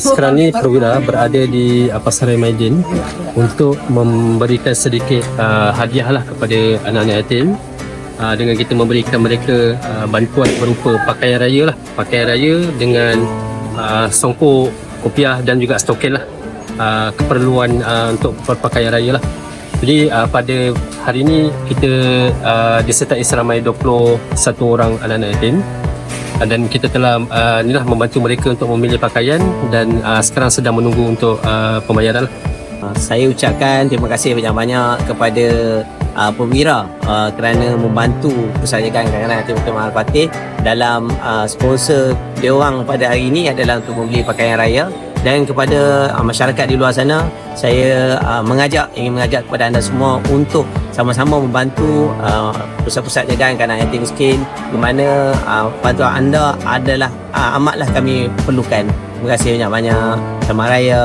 Sekarang ni Perwira berada di Pasaran Maidin untuk memberikan sedikit uh, hadiah lah kepada anak-anak yatim. Uh, dengan kita memberikan mereka uh, bantuan berupa pakaian raya lah. Pakaian raya dengan uh, songkok kopiah dan juga stokin lah. Uh, keperluan uh, untuk berpakaian raya lah. Jadi uh, pada hari ini kita uh, disertai seramai 21 orang anak-anak yatim Uh, dan kita telah uh, inilah membantu mereka untuk memilih pakaian dan uh, sekarang sedang menunggu untuk uh, pembayaran lah. Saya ucapkan terima kasih banyak-banyak kepada uh, perwira uh, kerana membantu Kanak-Kanak Yatim Dr. Mahal Fatih dalam uh, sponsor dia orang pada hari ini adalah untuk membeli pakaian raya dan kepada uh, masyarakat di luar sana saya uh, mengajak ingin mengajak kepada anda semua untuk sama-sama membantu uh, pusat-pusat jagaan kanak yatim miskin di mana uh, bantuan anda adalah uh, amatlah kami perlukan. Terima kasih banyak-banyak. Selamat raya